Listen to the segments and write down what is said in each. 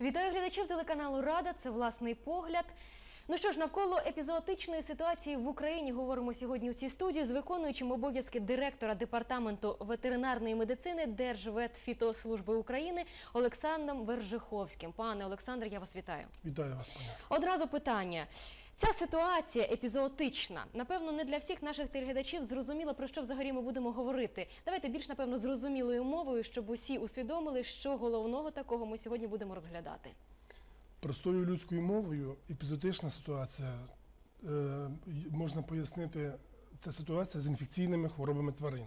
Вітаю глядачів телеканалу Рада. Це власний погляд. Ну що ж, навколо епізоотичної ситуації в Україні говоримо сьогодні у цій студії з виконуючим обов'язки директора департаменту ветеринарної медицини Держветфітослужби України Олександром Вержиховським. Пане Олександре, я вас вітаю. Вітаю вас, пані. Одразу питання. Ця ситуація епізоотична. Напевно, не для всіх наших телеглядачів зрозуміло, про що взагалі ми будемо говорити. Давайте більш, напевно, зрозумілою мовою, щоб усі усвідомили, що головного такого ми сьогодні будемо розглядати. Простою людською мовою епізотична ситуація е, можна пояснити. Це ситуація з інфекційними хворобами тварин.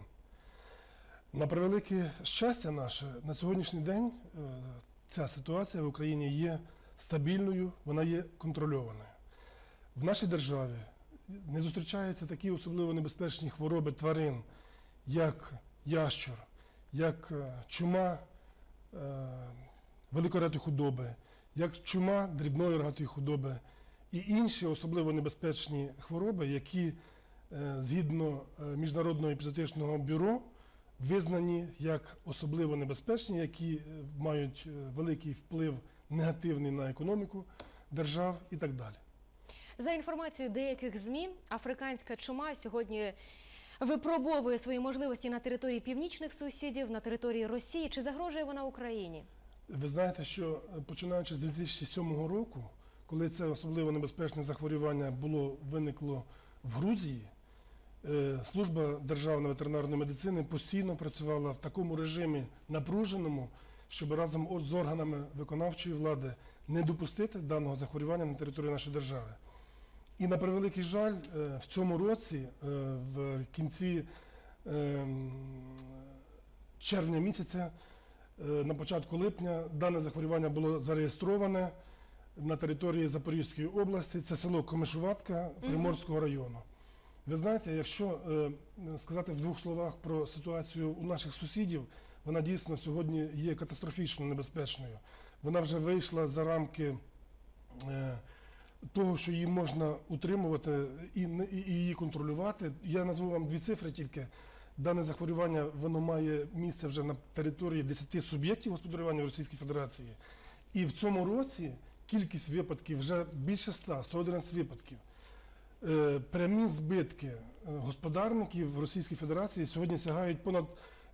На превелике щастя наше, на сьогоднішній день е, ця ситуація в Україні є стабільною, вона є контрольованою. В нашій державі не зустрічаються такі особливо небезпечні хвороби тварин, як ящур, як е, чума е, худоби, як чума дрібної рогатої худоби і інші особливо небезпечні хвороби, які е, згідно е, Міжнародного епізотичного бюро визнані як особливо небезпечні, які е, мають великий вплив негативний на економіку держав і так далі. За інформацією деяких ЗМІ, африканська чума сьогодні випробовує свої можливості на території північних сусідів, на території Росії. Чи загрожує вона Україні? Ви знаєте, що е, починаючи з 2007 року, коли це особливо небезпечне захворювання було виникло в Грузії, е, служба державної ветеринарної медицини постійно працювала в такому режимі напруженому, щоб разом з органами виконавчої влади не допустити даного захворювання на території нашої держави. І на превеликий жаль, е, в цьому році, в кінці ем, червня місяця, на початку липня дане захворювання було зареєстроване на території Запорізької області. Це село Комишуватка Приморського району. Ви знаєте, якщо е, сказати в двох словах про ситуацію у наших сусідів, вона дійсно сьогодні є катастрофічно небезпечною. Вона вже вийшла за рамки е, того, що її можна утримувати і її контролювати. Я назву вам дві цифри тільки. Дане захворювання воно має місце вже на території 10 суб'єктів господарювання в Російській Федерації. І в цьому році кількість випадків вже більше 100, 111 випадків. Е, Прямі збитки е, господарників в Російській Федерації сьогодні сягають понад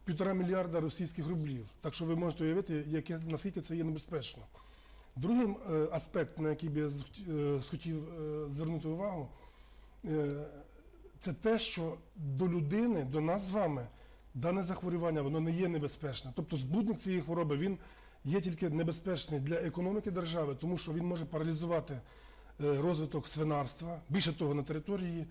півтора мільярда російських рублів. Так що ви можете уявити, яке, наскільки це є небезпечно. Другий е, аспект, на який би я е, звернути увагу, це те, що до людини, до нас з вами, дане захворювання воно не є небезпечне. Тобто збудник цієї хвороби він є тільки небезпечний для економіки держави, тому що він може паралізувати е, розвиток свинарства. Більше того, на території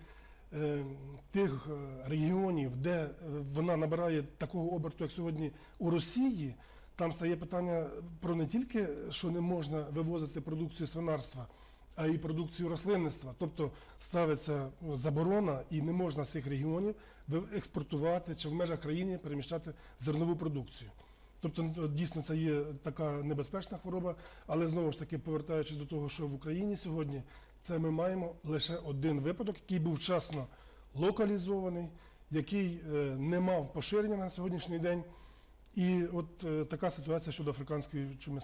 е, тих е, регіонів, де вона набирає такого оберту, як сьогодні у Росії, там стає питання про не тільки, що не можна вивозити продукцію свинарства, а й продукцію рослинництва. Тобто ставиться заборона і не можна з цих регіонів експортувати чи в межах країни переміщати зернову продукцію. Тобто дійсно це є така небезпечна хвороба, але знову ж таки повертаючись до того, що в Україні сьогодні це ми маємо лише один випадок, який був вчасно локалізований, який е, не мав поширення на сьогоднішній день. І от е, така ситуація щодо африканської чуми.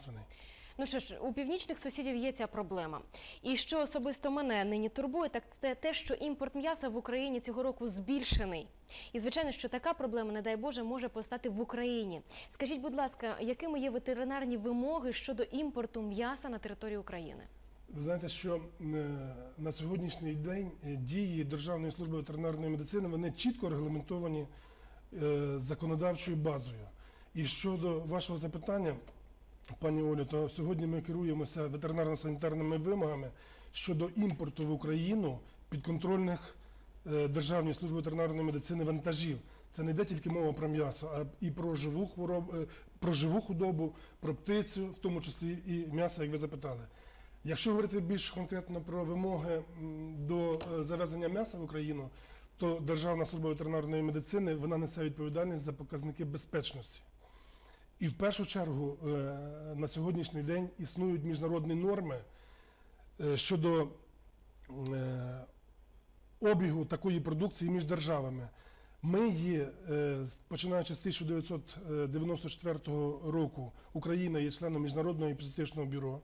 Ну що ж, у північних сусідів є ця проблема. І що особисто мене нині турбує, так це те, що імпорт м'яса в Україні цього року збільшений. І звичайно, що така проблема, не дай Боже, може постати в Україні. Скажіть, будь ласка, якими є ветеринарні вимоги щодо імпорту м'яса на територію України? Ви знаєте, що е, на сьогоднішній день е, дії Державної служби ветеринарної медицини вони чітко регламентовані е, законодавчою базою. І щодо вашого запитання, пані Олю, то сьогодні ми керуємося ветеринарно-санітарними вимогами щодо імпорту в Україну підконтрольних е, Державній службі ветеринарної медицини вантажів. Це не йде тільки мова про м'ясо, а і про живу хворобу, е, про живу худобу, про птицю, в тому числі і м'ясо, як ви запитали. Якщо говорити більш конкретно про вимоги до е, завезення м'яса в Україну, то Державна служба ветеринарної медицини вона несе відповідальність за показники безпечності. І в першу чергу е, на сьогоднішній день існують міжнародні норми е, щодо е, обігу такої продукції між державами. Ми є, починаючи з 1994 року, Україна є членом Міжнародного іпотечного бюро.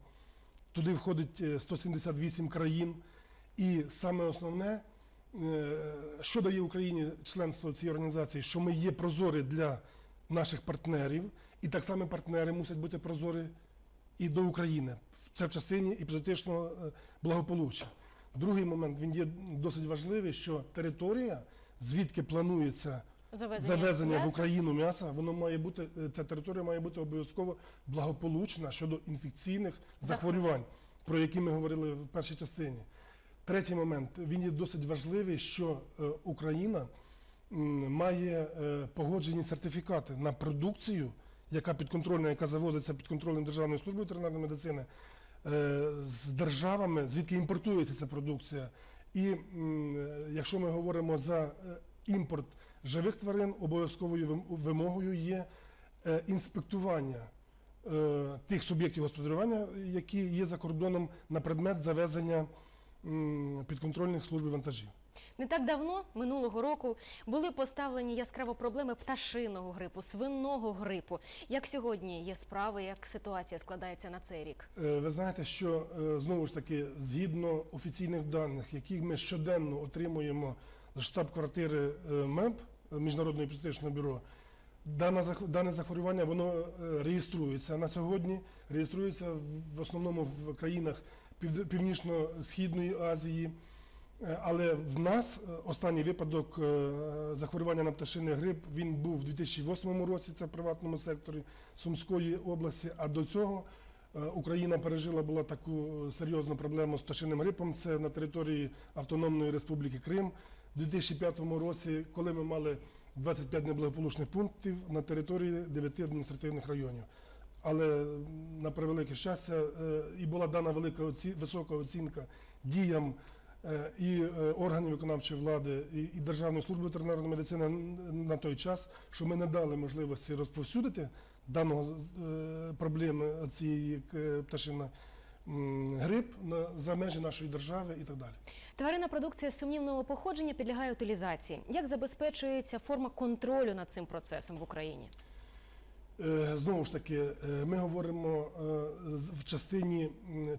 Туди входить е, 178 країн. І саме основне, що дає Україні членство цієї організації, що ми є прозорі для наших партнерів, і так само партнери мусять бути прозорі і до України. Це в частині іпотечного е, благополуччя. Другий момент він є досить важливий, що територія, звідки планується Завезення, завезення в? Україну м'яса, воно має бути е, ця територія має бути обов'язково благополучна щодо інфекційних захворювань, про які ми говорили в першій частині. Третій момент він є досить важливий, що е, Україна має погоджені сертифікати на продукцію, яка підконтрольна, яка завозиться під контролем Державної служби ветеринарної медицини, е, з державами, звідки імпортується ця продукція. І е, якщо ми говоримо за е, імпорт живих тварин, обов'язковою вимогою є інспектування тих суб'єктів господарювання, які є за кордоном на предмет завезення підконтрольних служб вантажів. Не так давно, минулого року, були поставлені яскраво проблеми пташиного грипу, свинного грипу. Як сьогодні є справи, як ситуація складається на цей рік? Е, Ви знаєте, що е, знову ж таки, згідно офіційних даних, які ми щоденно отримуємо з штаб-квартири е, МЕБ е, Міжнародного іпотечного бюро, дане зах- захворювання воно реєструється на сьогодні. Реєструється в- основному в країнах Пів- Північно-Східної Азії. Е, Але в нас е, останній випадок е, захворювання на пташиний грип він був у 2008 році. Це в приватному секторі Сумської області. А до цього Україна пережила була таку серйозну проблему з пташиним грипом. Це на території Автономної Республіки Крим у 2005 році, коли ми мали 25 неблагополучних пунктів на території 9 адміністративних районів. Але на превелике щастя, і була дана велика висока оцінка діям і е, органів виконавчої влади, і, Державної служби ветеринарної медицини на той час, що ми не дали можливості розповсюдити даного е, проблеми цієї е, пташина грип за межі нашої держави і так далі. Тваринна продукція сумнівного походження підлягає утилізації. Як забезпечується форма контролю над цим процесом в Україні? Е, Знову ж таки, е, ми говоримо е, в частині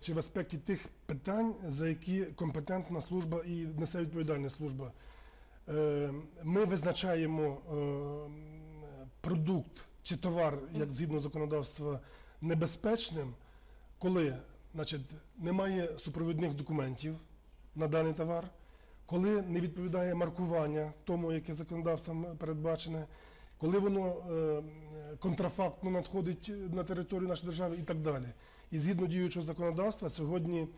чи в аспекті тих питань, за які компетентна служба і несе відповідальність служба. Ми визначаємо продукт чи товар, як згідно законодавства, небезпечним, коли значить, немає супровідних документів на даний товар, коли не відповідає маркування тому, яке законодавством передбачене, коли воно е, контрафактно надходить на територію нашої держави і так далі. І згідно діючого законодавства, сьогодні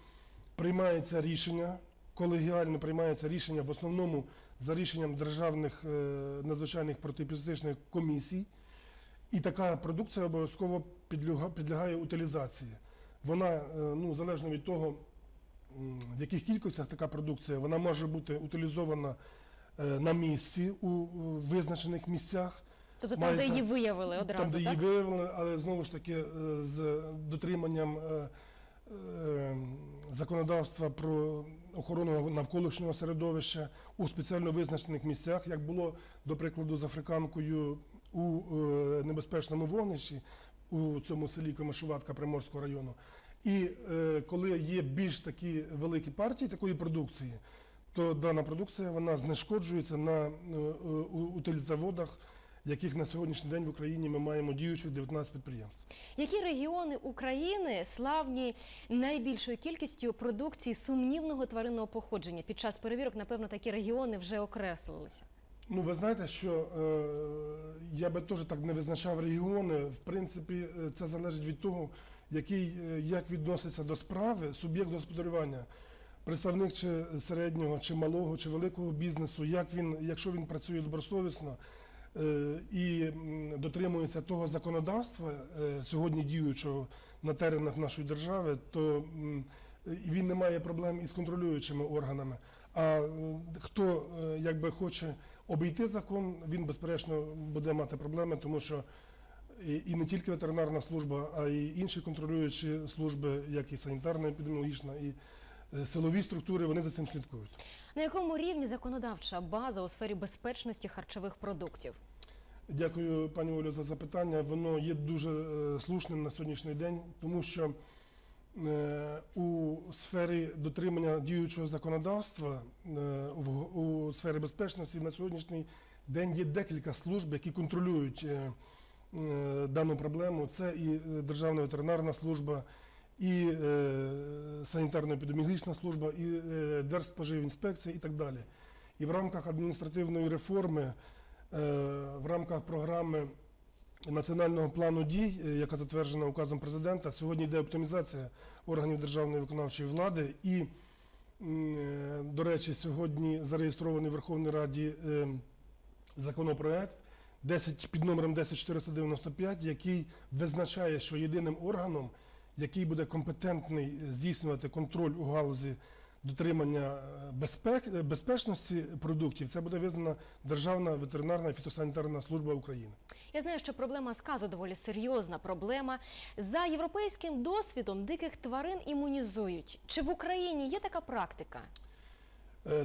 приймається рішення, колегіально приймається рішення в основному за рішенням державних е, надзвичайних протиепізотичних комісій. І така продукція обов'язково підлягає утилізації. Вона, е, ну, залежно від того, в яких кількостях така продукція, вона може бути утилізована е, на місці у визначених місцях. Тобто там, де її виявили там, одразу, де її виявили, але знову ж таки е, з дотриманням е, е, законодавства про охорону навколишнього середовища у спеціально визначених місцях, як було, до прикладу, з Африканкою у небезпечному вогнищі у цьому селі Комишуватка Приморського району. І коли є більш такі великі партії такої продукції, то дана продукція вона знешкоджується на е, у- утилізаводах, яких на сьогоднішній день в Україні ми маємо діючих 19 підприємств. Які регіони України славні найбільшою кількістю продукції сумнівного тваринного походження? Під час перевірок, напевно, такі регіони вже окреслилися. Ну, ви знаєте, що е, я би теж так не визначав регіони. В принципі, е, це залежить від того, який, е, як відноситься до справи суб'єкт господарювання, представник чи середнього, чи малого, чи великого бізнесу, як він, якщо він працює добросовісно і м, дотримується того законодавства е, сьогодні діючого на теренах нашої держави, то він не має проблем із контролюючими органами. А е, хто е, якби хоче обійти закон, він безперечно буде мати проблеми, тому що і, і не тільки ветеринарна служба, а й інші контролюючі служби, як і санітарна епідеміологічна, і е, силові структури, вони за цим слідкують. На якому рівні законодавча база у сфері безпечності харчових продуктів? Дякую, пані Олю, за запитання. Воно є дуже е, слушним на сьогоднішній день, тому що е, у сфері дотримання діючого законодавства е, у сфері безпечності на сьогоднішній день є декілька служб, які контролюють е, е, дану проблему. Це і е, Державна ветеринарна служба, і е, санітарно-епідеміологічна служба, і е, Держспоживінспекція і так далі. І в рамках адміністративної реформи е, в рамках програми національного плану дій, яка затверджена указом президента, сьогодні йде оптимізація органів державної виконавчої влади. І, до речі, сьогодні зареєстрований в Верховній Раді законопроект 10, під номером 10495, який визначає, що єдиним органом, який буде компетентний е, здійснювати контроль у галузі дотримання е, безпек, е, безпечності продуктів, це буде визнана Державна ветеринарна і фітосанітарна служба України. Я знаю, що проблема сказу доволі серйозна проблема. За європейським досвідом диких тварин імунізують. Чи в Україні є така практика?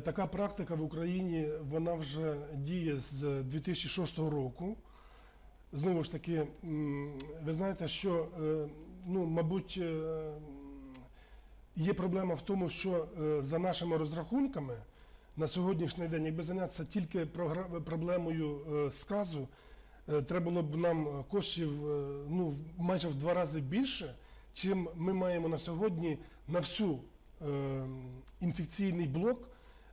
Така практика в Україні вона вже діє з 2006 року. Знову ж таки, ви знаєте, що ну, мабуть, е, є проблема в тому, що е, за нашими розрахунками на сьогоднішній день, якби зайнятися тільки проблемою е, сказу, треба було б нам коштів ну, майже в два рази більше, чим ми маємо на сьогодні на всю інфекційний блок,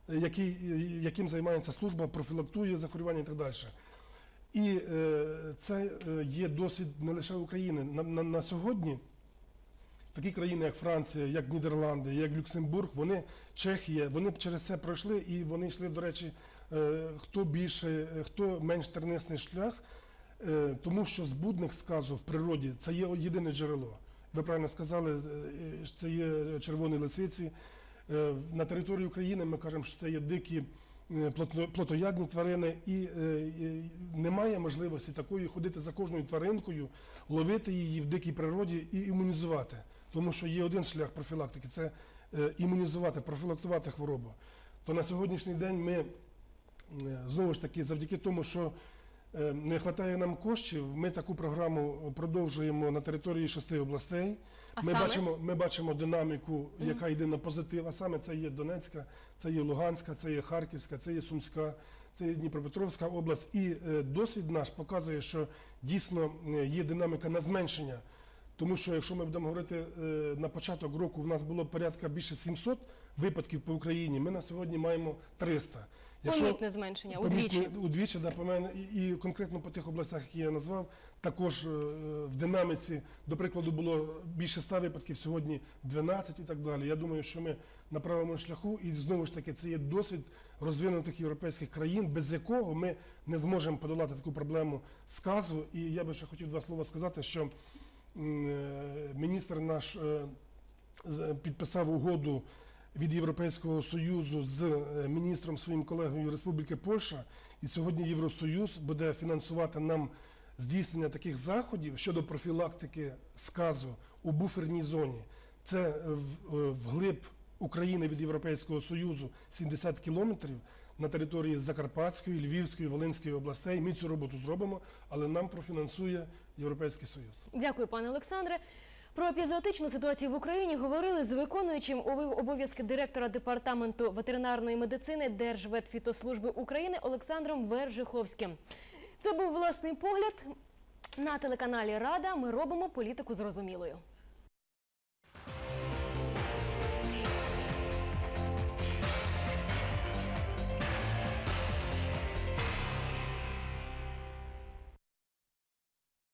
який, яким займається служба, профілактує захворювання і так далі. І е, це е, є досвід не лише України. На, на, на сьогодні такі країни, як Франція, як Нідерланди, як Люксембург, вони Чехія, вони через це пройшли і вони йшли, до речі, е, хто більше, хто менш тернисний шлях, тому що збудник сказу в природі це є єдине джерело. Ви правильно сказали, це є червоні лисиці. На території України ми кажемо, що це є дикі плотоядні тварини, і е, і немає можливості такої ходити за кожною тваринкою, ловити її в дикій природі і імунізувати. Тому що є один шлях профілактики це е, імунізувати, профілактувати хворобу. То на сьогоднішній день ми е, знову ж таки, завдяки тому, що е, не вистачає нам коштів, ми таку програму продовжуємо на території шести областей. А ми, саме? бачимо, ми бачимо динаміку, яка йде на позитив. А саме це є Донецька, це є Луганська, це є Харківська, це є Сумська, це є Дніпропетровська область. І е, досвід наш показує, що дійсно е, є динаміка на зменшення. Тому що якщо ми будемо говорити е, на початок року, в нас було порядка більше 700 випадків по Україні. Ми на сьогодні маємо 300. Помітне зменшення удвічі. Удвічі, да, по мене, і, і конкретно по тих областях, які я назвав, також е, в динаміці, до прикладу, було більше 100 випадків, сьогодні 12 і так далі. Я думаю, що ми на правильному шляху, і знову ж таки, це є досвід розвинутих європейських країн, без якого ми не зможемо подолати таку проблему сказу. І я би ще хотів два слова сказати, що е, міністр наш е, підписав угоду від Європейського Союзу з е, міністром своїм колегою Республіки Польща. І сьогодні Євросоюз буде фінансувати нам здійснення таких заходів щодо профілактики сказу у буферній зоні. Це е, е, вглиб України від Європейського Союзу 70 кілометрів на території Закарпатської, Львівської, Волинської областей. Ми цю роботу зробимо, але нам профінансує Європейський Союз. Дякую, пане Олександре. Про епізоотичну ситуацію в Україні говорили з виконуючим обов'язки директора департаменту ветеринарної медицини Держветфітослужби України Олександром Вержиховським. Це був власний погляд на телеканалі Рада. Ми робимо політику зрозумілою.